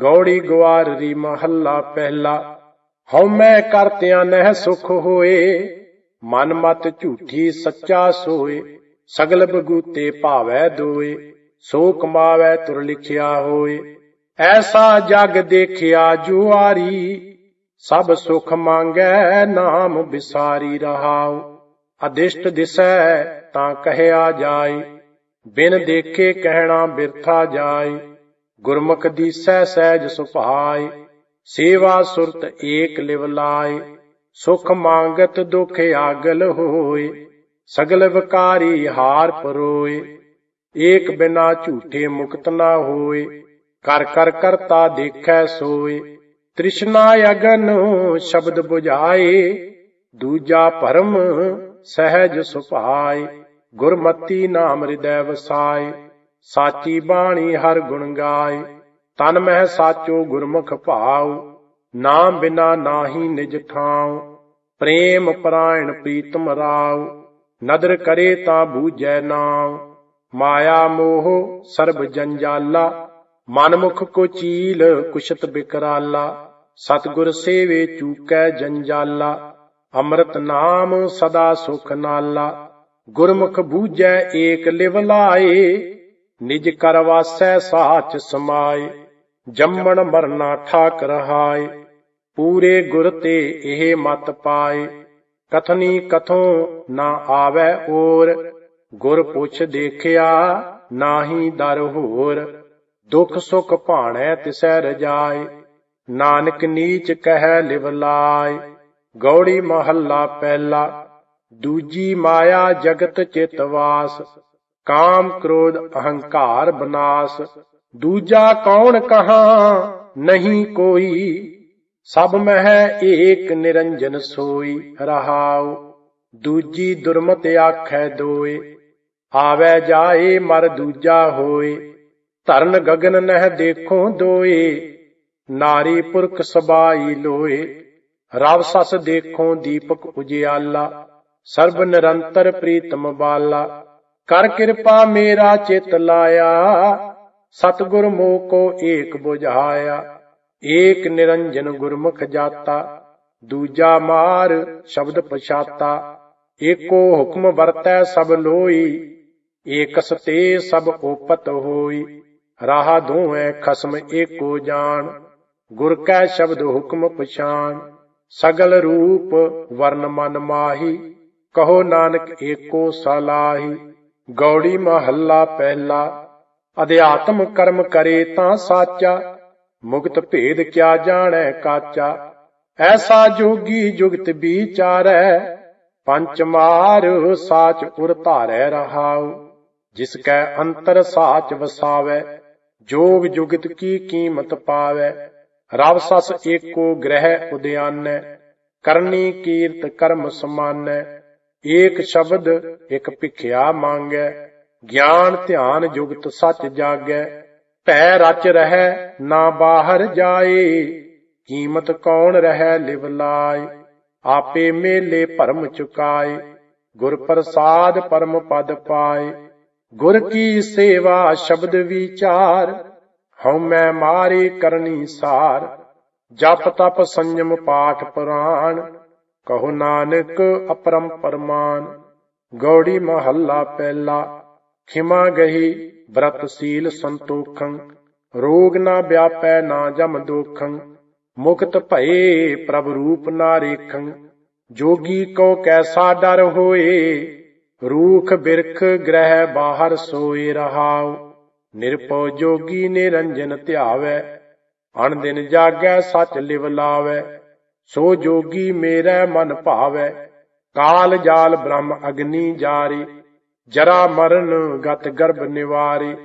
ਗੌੜੀ ਗਵਾਰੀ ਮਹੱਲਾ ਪਹਿਲਾ। ਹਉ ਕਰਤਿਆਂ ਨਹਿ ਸੁਖ ਹੋਏ, ਮਨ ਮਤ ਝੂਠੀ ਸੱਚਾ ਸੋਏ, ਸਗਲ ਬਗੂਤੇ ਭਾਵੈ ਦੋਏ ਸੋ ਕਮਾਵੈ ਤੁਰ ਲਿਖਿਆ ਹੋਏ। ਐਸਾ ਜਗ ਦੇਖਿਆ ਜੁਆਰੀ, ਸਭ ਸੁਖ ਮੰਗੈ ਨਾਮ ਵਿਸਾਰੀ ਰਹਾਉ। ਅਦਿਸ਼ਟ ਦਿਸੈ ਤਾਂ ਕਹਿਆ ਜਾਏ, ਬਿਨ ਦੇਖੇ ਕਹਿਣਾ ਬਿਰਥਾ ਜਾਏ। ਗੁਰਮੁਖ ਦੀ ਸਹਿ ਸਹਿਜ ਸੁਭਾਏ ਸੇਵਾ ਸੁਰਤ ਏਕ ਲਿਵ ਲਾਏ, ਸੁਖ ਮੰਗਤ ਦੁਖ ਆਗਲ ਹੋਏ, ਸਗਲ ਵਿਕਾਰੀ ਹਾਰ ਪਰੋਏ, ਏਕ ਬਿਨਾ ਝੂਠੇ ਮੁਕਤ ਨਾ ਹੋਏ, ਕਰ ਕਰ ਕਰਤਾ ਦੇਖੈ ਸੋਏ, ਤ੍ਰਿਸ਼ਨਾ ਅਗਨ ਸ਼ਬਦ 부ਝਾਏ ਦੂਜਾ ਭਰਮ ਸਹਿਜ ਸੁਭਾਏ, ਗੁਰਮਤੀ ਨਾਮ ਹਿਰਦੈ ਵਸਾਏ ਸਾਚੀ ਬਾਣੀ ਹਰ ਗੁਣ ਗਾਏ, ਤਨ ਮਹਿ ਸਾਚੋ ਗੁਰਮੁਖ ਭਾਉ, ਨਾਮ ਬਿਨਾ ਨਾਹੀ ਨਿਜ ਠਾਉ, ਪ੍ਰੇਮ ਪਰਾਇਣ ਪ੍ਰੀਤਮ ਰਾਉ, ਨਦਰ ਕਰੇ ਤਾਂ ਬੂਝੈ ਨਾਉ, ਮਾਇਆ ਮੋਹ ਸਰਬ ਜੰਜਾਲਾ, ਮਨਮੁਖ ਕੋ ਚੀਲ ਕੁਸ਼ਤ ਬਿਕਰਾਲਾ, ਸਤਗੁਰ ਸੇਵੇ ਚੂਕੈ ਜੰਜਾਲਾ, ਅੰਮ੍ਰਿਤ ਨਾਮ ਸਦਾ ਸੁਖ ਨਾਲਾ, ਗੁਰਮੁਖ ਬੂਝੈ ਏਕ ਲਿਵ ਲਾਏ ਨਿਜ ਕਰ ਵਾਸੈ ਸਾਚ ਸਮਾਏ, ਜੰਮਣ ਮਰਨਾ ਠਾਕ ਰਹਾਏ, ਪੂਰੇ ਗੁਰ ਤੇ ਇਹ ਮਤ ਪਾਏ। ਕਥਨੀ ਕਥੋਂ ਨਾ ਆਵੈ ਔਰ ਗੁਰ ਪੁੱਛ ਦੇਖਿਆ ਨਾਹੀ ਦਰ ਹੋਰ। ਦੁਖ ਸੁਖ ਭਾਣੈ ਤਿਸੈ ਰਜਾਏ, ਨਾਨਕ ਨੀਚ ਕਹਿ ਲਿਵ ਲਾਏ। ਗੌੜੀ ਮਹੱਲਾ ਪਹਿਲਾ, ਦੂਜੀ ਮਾਇਆ ਜਗਤ ਚਿਤ ਵਾਸ। ਕਾਮ ਕ੍ਰੋਧ ਅਹੰਕਾਰ ਬਨਾਸ। ਦੂਜਾ ਕੌਣ ਕਹਾ? ਨਹੀਂ ਕੋਈ। ਸਭ ਮਹਿ ਏਕ ਨਿਰੰਜਨ ਸੋਈ ਰਹਾਉ। ਦੂਜੀ ਦੁਰਮਤ ਆਖੈ ਦੋਏ। ਆਵੈ ਜਾਏ ਮਰ ਦੂਜਾ ਹੋਏ। ਧਰਨ ਗਗਨ ਨਹਿ ਦੇਖੋ ਦੋਏ। ਨਾਰੀ ਪੁਰਖ ਸਬਾਈ ਲੋਏ। ਰਵ ਸਸ ਦੇਖੋ ਦੀਪਕ ਉਜਿਆਲਾ। ਸਰਬ ਨਿਰੰਤਰ ਪ੍ਰੀਤਮ ਬਾਲਾ। ਕਰ ਕਿਰਪਾ ਮੇਰਾ ਚਿਤ ਲਾਇਆ, ਸਤਗੁਰ ਮੋਹ ਕੋ ਏਕ 부ਝਾਇਆ ਏਕ ਨਿਰੰਜਨ ਗੁਰਮੁਖ ਜਾਤਾ, ਦੂਜਾ ਮਾਰ ਸ਼ਬਦ ਪਛਾਤਾ, ਏਕੋ ਹੁਕਮ ਵਰਤੈ ਸਭ ਲੋਈ, ਏਕਸ ਤੇ ਸਭ ਓਪਤ ਹੋਈ, ਰਾਹ ਦੋਹੈ ਖਸਮ ਏਕੋ ਜਾਣ, ਗੁਰ ਕੈ ਸ਼ਬਦ ਹੁਕਮ ਪਛਾਣ, ਸਗਲ ਰੂਪ ਵਰਨ ਮਨ ਮਾਹੀ, ਕਹੋ ਨਾਨਕ ਏਕੋ ਸਲਾਹੀ ਗੌੜੀ ਮਹੱਲਾ ਪਹਿਲਾ। ਅਧਿਆਤਮ ਕਰਮ ਕਰੇ ਤਾਂ ਸਾਚਾ, ਮੁਕਤ ਭੇਦ ਕਿਆ ਜਾਣੈ ਕਾਚਾ। ਐਸਾ ਜੋਗੀ ਜੁਗਤ ਵਿਚਾਰੈ, ਪੰਚ ਮਾਰ ਸਾਚ ਉਰ ਧਾਰੈ ਰਹਾਉ। ਜਿਸ ਕੈ ਅੰਤਰ ਸਾਚ ਵਸਾਵੈ, ਜੋਗ ਜੁਗਤ ਕੀ ਕੀਮਤ ਪਾਵੈ। ਰਵ ਸਸ ਏਕੋ ਗ੍ਰਹਿ ਉਦਿਆਨੈ, ਕਰਨੀ ਕੀਰਤ ਕਰਮ ਸਮਾਨੈ। ਏਕ ਸ਼ਬਦ ਇਕ ਭਿਖਿਆ ਮੰਗੈ, ਗਿਆਨ ਧਿਆਨ ਜੁਗਤ ਸੱਚ ਜਾਗੈ। ਭੈ ਰਚ ਰਹਿ, ਨਾ ਬਾਹਰ ਜਾਏ। ਕੀਮਤ ਕੌਣ ਰਹਿ, ਲਿਵ ਲਾਏ। ਆਪੇ ਮੇਲੇ ਭਰਮ ਚੁਕਾਏ। ਗੁਰ ਪ੍ਰਸਾਦ ਪਰਮ ਪਦ ਪਾਏ। ਗੁਰ ਕੀ ਸੇਵਾ, ਸ਼ਬਦ ਵਿਚਾਰ। ਹਉ ਮੈਂ ਮਾਰੇ ਕਰਨੀ ਸਾਰ। ਜਪ ਤਪ ਸੰਜਮ ਪਾਠ ਪੁਰਾਣ। ਕਹੋ ਨਾਨਕ ਅਪਰੰਪਰ ਮਾਨ ਗੌੜੀ ਮਹੱਲਾ ਪਹਿਲਾ, ਖਿਮਾ ਗਹੀ ਬ੍ਰਤ ਸੀਲ ਸੰਤੋਖੰ, ਰੋਗ ਨਾ ਵਿਆਪੈ ਨਾ ਜਮ ਦੋਖੰ, ਮੁਕਤ ਭਏ ਪ੍ਰਭ ਰੂਪ ਨਾ ਰੇਖੰ, ਜੋਗੀ ਕੋ ਕੈਸਾ ਡਰ ਹੋਏ, ਰੂਖ ਬਿਰਖ ਗ੍ਰਹਿ ਬਾਹਰ ਸੋਏ ਰਹਾਉ ਨਿਰਪਉ ਜੋਗੀ ਨਿਰੰਜਨ ਧਿਆਵੈ ਅਣ ਦਿਨ ਜਾਗੈ ਸੱਚ ਲਿਵ ਲਾਵੈ ਸੋ ਜੋਗੀ ਮੇਰਾ ਮਨ ਭਾਵੈ, ਕਾਲ ਜਾਲ ਬ੍ਰਹਮ ਅਗਨੀ ਜਾਰੀ, ਜਰਾ ਮਰਨ ਗਤ ਗਰਭ ਨਿਵਾਰੀ,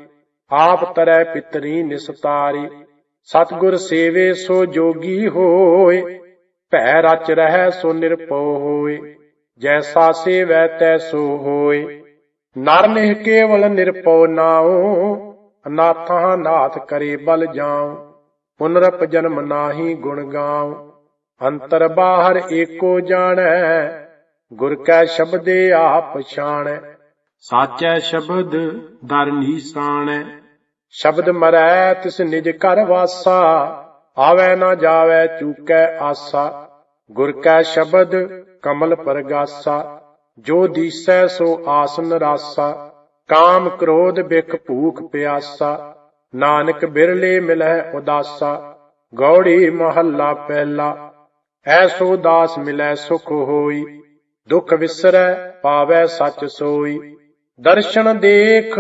ਆਪ ਤਰੈ ਪਿਤਰੀ ਨਿਸਤਾਰੀ। ਸਤਗੁਰ ਸੇਵੇ ਸੋ ਜੋਗੀ ਹੋਏ, ਭੈ ਰਚ ਰਹਿ ਸੋ ਨਿਰਪਉ ਹੋਏ, ਜੈਸਾ ਸੇਵੈ ਤੈਸੋ ਹੋਏ। ਨਰ ਨਿਹ ਕੇਵਲ ਨਿਰਪਉ ਨਾਉ, ਅਨਾਥਾਂ ਨਾਥ ਕਰੇ ਬਲ ਜਾਉ, ਪੁਨਰਪ ਜਨਮ ਨਾਹੀ ਗੁਣ ਗਾਉ। ਅੰਤਰ ਬਾਹਰ ਏਕੋ ਜਾਣੈ ਗੁਰ ਕੈ ਸ਼ਬਦੇ ਆਪ ਪਛਾਣੈ ਸਾਚੈ ਸ਼ਬਦ ਦਰ ਨੀਸਾਣੈ ਸ਼ਬਦ ਮਰੈ ਤਿਸ ਨਿਜ ਘਰ ਵਾਸਾ ਆਵੈ ਨਾ ਜਾਵੈ ਚੂਕੈ ਆਸਾ। ਗੁਰ ਕੈ ਸ਼ਬਦ ਕਮਲ ਪਰਗਾਸਾ ਜੋ ਦੀਸੈ ਸੋ ਆਸਨ ਰਾਸਾ ਕਾਮ ਕ੍ਰੋਧ ਬਿਖ ਭੂਖ ਪਿਆਸਾ ਨਾਨਕ ਬਿਰਲੇ ਮਿਲੈ ਉਦਾਸਾ। ਗੌੜੀ ਮਹੱਲਾ ਪਹਿਲਾ ਐਸੋ ਦਾਸ ਮਿਲੈ ਸੁਖ ਹੋਈ, ਦੁਖ ਵਿਸਰੈ ਪਾਵੈ ਸਚ ਸੋਈ। ਦਰਸ਼ਨ ਦੇਖ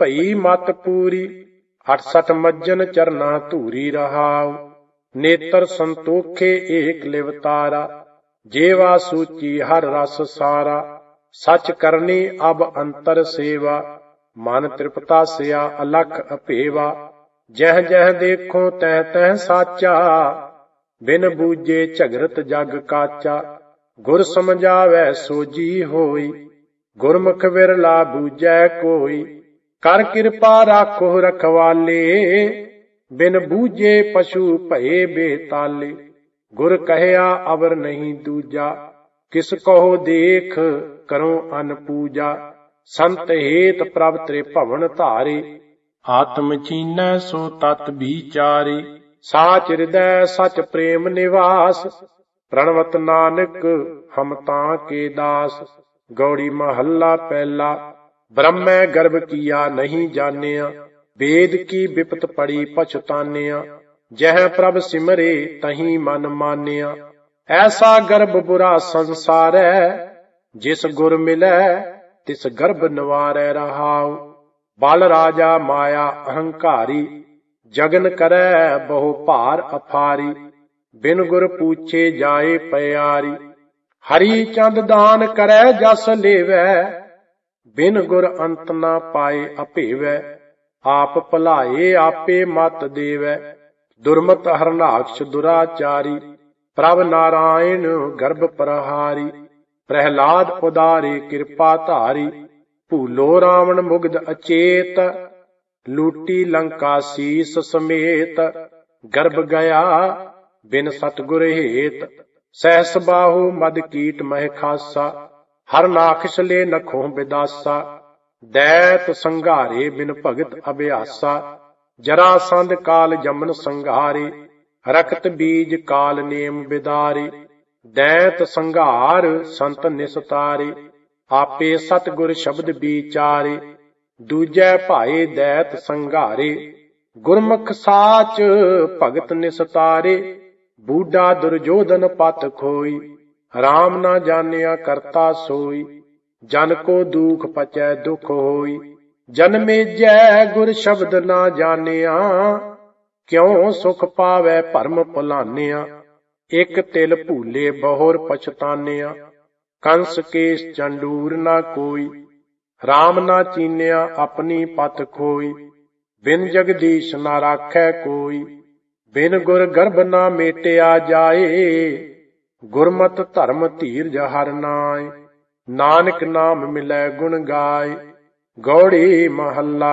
ਭਈ ਮਤ ਪੂਰੀ 68 ਮੱਜਨ ਚਰਨਾ ਧੂਰੀ ਰਹਾਉ। ਨੇਤਰ ਸੰਤੋਖੇ ਏਕ ਲਿਵਤਾਰਾ ਜੇਵਾ ਸੂਚੀ ਹਰ ਰਸ ਸਾਰਾ। ਸਚ ਕਰਨੀ ਅਬ ਅੰਤਰ ਸੇਵਾ, ਮਨ ਤ੍ਰਿਪਤਾ ਸਿਆ ਅਲਖ ਅਪੇਵਾ ਜਹ ਜਹ ਦੇਖੋ ਤੈ ਤਹ ਸਾਚਾ ਬਿਨ ਬੂਝੇ ਝਗਰਤ ਜਗ ਕਾਚਾ, ਗੁਰ ਸਮਝਾਵੈ ਸੋਜੀ ਹੋਈ, ਗੁਰਮੁਖ ਵਿਰਲਾ ਬੂਝੈ ਕੋਈ, ਕਰ ਕਿਰਪਾ ਰਾਖੋ ਰਖਵਾਲੇ, ਬਿਨ ਬੂਝੇ ਪਸ਼ੂ ਭਏ ਬੇਤਾਲੇ, ਗੁਰ ਕਹਿਆ ਅਵਰ ਨਹੀਂ ਦੂਜਾ, ਕਿਸ ਕਹੋ ਦੇਖ ਕਰੋ ਅਨ ਪੂਜਾ, ਸੰਤ ਹੇਤ ਪ੍ਰਭ ਤ੍ਰੇ ਭਵਨ ਧਾਰੇ, ਆਤਮ ਚੀਨੈ ਸੋ ਤਤ ਵਿਚਾਰੇ ਸਾਚ ਹਿਰਦੈ ਸਚ ਪ੍ਰੇਮ ਨਿਵਾਸ ਪ੍ਰਣਵਤ ਨਾਨਕ ਹਮ ਤਾਂ ਕੇ ਦਾਸ। ਗੌੜੀ ਮਹੱਲਾ ਪਹਿਲਾ, ਬ੍ਰਹਮੈ ਗਰਭ ਕੀਆ ਨਹੀਂ ਜਾਣਿਆ, ਵੇਦ ਕੀ ਵਿਪਤ ਪੜੀ ਪਛਤਾਨਿਆ। ਜਹ ਪ੍ਰਭ ਸਿਮਰੇ ਤਹੀ ਮਨ ਮਾਨਿਆ। ਐਸਾ ਗਰਭ ਬੁਰਾ ਸੰਸਾਰੈ, ਜਿਸ ਗੁਰ ਮਿਲੈ, ਤਿਸ ਗਰਭ ਨਵਾਰੈ ਰਹਾਉ। ਬਲ ਰਾਜਾ ਮਾਇਆ ਅਹੰਕਾਰੀ ਜਗਨ ਕਰੈ ਬਹੁ ਭਾਰ ਅਫਾਰੀ ਬਿਨ ਗੁਰ ਪੂਛੇ ਜਾਏ ਪਿਆਰੀ। ਹਰੀ ਚੰਦ ਦਾਨ ਕਰੈ ਜਸ ਲੇਵੈ, ਬਿਨ ਗੁਰ ਅੰਤ ਨਾ ਪਾਏ ਅਭੇਵੈ। ਆਪ ਭਲਾਏ ਆਪੇ ਮਤ ਦੇਵੈ, ਦੁਰਮਤ ਹਰਨਾਕਸ਼ ਦੁਰਾਚਾਰੀ। ਪ੍ਰਭ ਨਾਰਾਇਣ ਗਰਭ ਪ੍ਰਹਾਰੀ, ਪ੍ਰਹਿਲਾਦ ਉਦਾਰੇ ਕਿਰਪਾ ਧਾਰੀ। ਭੂਲੋ ਰਾਵਣ ਮੁਗਧ ਅਚੇਤ ਲੂਟੀ ਲੰਕਾ ਸੀਸ ਸਮੇਤ, ਗਰਭ ਗਿਆ ਬਿਨ ਸਤਗੁਰ ਹੇਤ। ਸਹਿਸ ਬਾਹੂ ਮਦ ਕੀਟ ਮਹਿ ਖਾਸਾ, ਹਰ ਨਾਖਸ਼ ਲੈ ਨਖੋਂ ਬਿਦਾਸਾ। ਦੈਤ ਸੰਘਾਰੇ ਬਿਨ ਭਗਤ ਅਭਿਆਸਾ, ਜਰਾ ਸੰਧ ਕਾਲ ਜਮਨ ਸੰਘਾਰੇ ਰਕਤ ਬੀਜ ਕਾਲ ਨੇਮ ਬਿਦਾਰੇ। ਦੈਤ ਸੰਘਾਰ ਸੰਤ ਨਿਸਤਾਰੇ, ਆਪੇ ਸਤਗੁਰ ਸ਼ਬਦ ਵਿਚਾਰੇ। ਦੂਜੈ ਭਾਏ ਦੈਤ ਸੰਘਾਰੇ, ਗੁਰਮੁਖ ਸਾਚ ਭਗਤ ਨਿਸਤਾਰੇ, ਬੂਢਾ ਦੁਰਜੋਧਨ ਪਤ ਖੋਈ RAM ਨਾ ਜਾਣਿਆ ਕਰਤਾ ਸੋਈ, ਜਨ ਕੋ ਦੁਖ ਪਚੈ ਦੁਖ ਹੋਈ ਜਨਮੇ ਜੈ ਗੁਰ ਸ਼ਬਦ ਨਾ ਜਾਣਿਆ, ਕਿਉ ਸੁਖ ਪਾਵੈ ਭਰਮ ਭੁਲਾਨਿਆ, ਇਕ ਤਿਲ ਭੂਲੇ ਬਹੁਰ ਪਛਤਾਨਿਆ, ਕੰਸ ਕੇਸ ਚੰਡੂਰ ਨਾ ਕੋਈ RAM ਨਾ ਚੀਨਿਆ ਆਪਣੀ ਪਤ ਖੋਈ, ਬਿਨ ਜਗਦੀਸ਼ ਨਾ ਰਾਖੈ ਕੋਈ, ਬਿਨ ਗੁਰ ਗਰਭ ਨਾ ਮੇਟਿਆ ਜਾਏ, ਗੁਰਮਤ ਧਰਮ ਧੀਰਜ ਹਰ ਨਾਏ, ਨਾਨਕ ਨਾਮ ਮਿਲੈ ਗੁਣ ਗਾਏ, ਗੌੜੀ ਮਹੱਲਾ